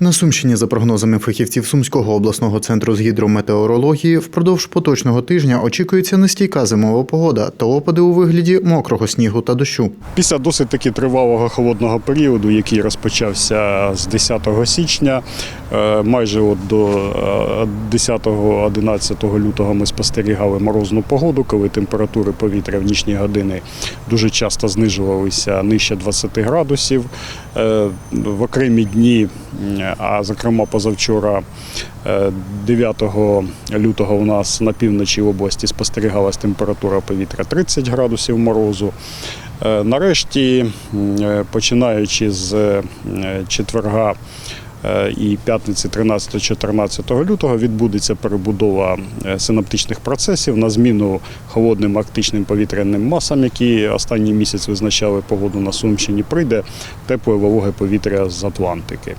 На Сумщині, за прогнозами фахівців Сумського обласного центру з гідрометеорології, впродовж поточного тижня очікується нестійка зимова погода та опади у вигляді мокрого снігу та дощу. Після досить таки тривалого холодного періоду, який розпочався з 10 січня, е, майже от до е, 10-11 лютого ми спостерігали морозну погоду, коли температури повітря в нічні години дуже часто знижувалися нижче 20 градусів. Е, В окремі дні, а зокрема позавчора, е, 9 лютого у нас на півночі області спостерігалась температура повітря 30 градусів морозу. Е, Нарешті, е, починаючи з е, четверга е, і п'ятниці 13-14 лютого відбудеться перебудова е, синаптичних процесів на зміну холодним арктичним повітряним масам, які останній місяць визначали погоду на Сумщині. Прийде тепле вологе повітря з Атлантики.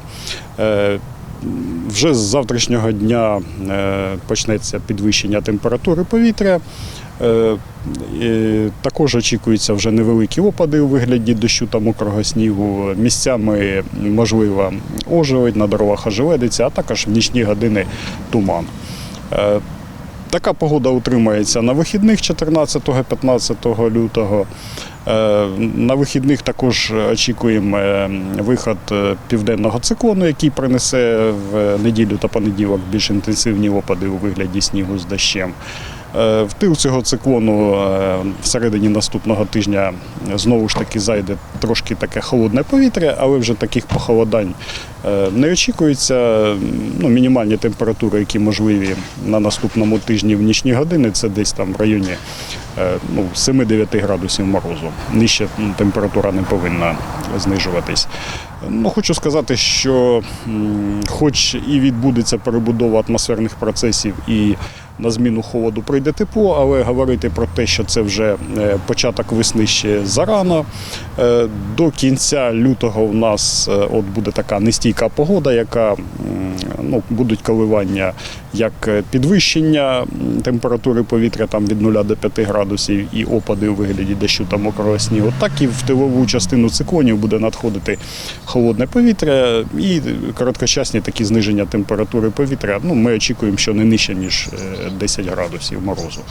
Е, вже з завтрашнього дня е, почнеться підвищення температури повітря. Е, Також очікуються вже невеликі опади у вигляді дощу та мокрого снігу. Місцями можлива ожеледь, на дорогах ожеледиться, а також в нічні години туман. Така погода утримається на вихідних 14-15 лютого. Е, На вихідних також очікуємо е, виход е, південного циклону, який принесе в неділю та понеділок більш інтенсивні опади у вигляді снігу з дощем. Е, В тил цього циклону е, всередині наступного тижня знову ж таки зайде трошки таке холодне повітря, але вже таких похолодань е, не очікується. Ну, мінімальні температури, які можливі на наступному тижні в нічні години, це десь там в районі ну, 7-9 градусів морозу. Нижче температура не повинна знижуватись. Ну, хочу сказати, що хоч і відбудеться перебудова атмосферних процесів і на зміну холоду прийде тепло, але говорити про те, що це вже е, початок весни ще зарано. Е, До кінця лютого в нас е, от буде така нестійка погода, яка ну, будуть коливання як е, підвищення температури повітря там від 0 до 5 градусів і опади у вигляді дощу та мокрого снігу, так і в тилову частину циклонів буде надходити холодне повітря і короткочасні такі зниження температури повітря. Ну, ми очікуємо, що не нижче, ніж е, 10 градусів морозу.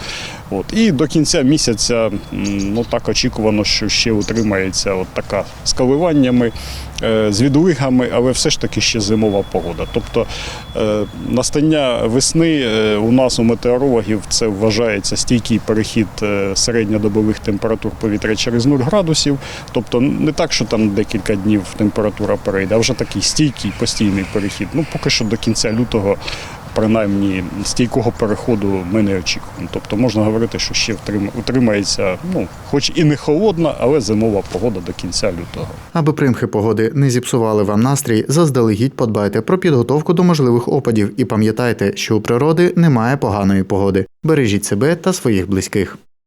От. І до кінця місяця ну, так очікувано, що ще утримається от така з коливаннями, е, з відлигами, але все ж таки ще зимова погода. Тобто е, настання весни е, у нас у метеорологів це вважається стійкий перехід е, середньодобових температур повітря через 0 градусів. Тобто не так, що там декілька днів температура перейде, а вже такий стійкий постійний перехід. Ну поки що до кінця лютого. Принаймні стійкого переходу ми не очікуємо. Тобто можна говорити, що ще утримається, ну хоч і не холодна, але зимова погода до кінця лютого. Аби примхи погоди не зіпсували вам настрій, заздалегідь подбайте про підготовку до можливих опадів і пам'ятайте, що у природи немає поганої погоди. Бережіть себе та своїх близьких.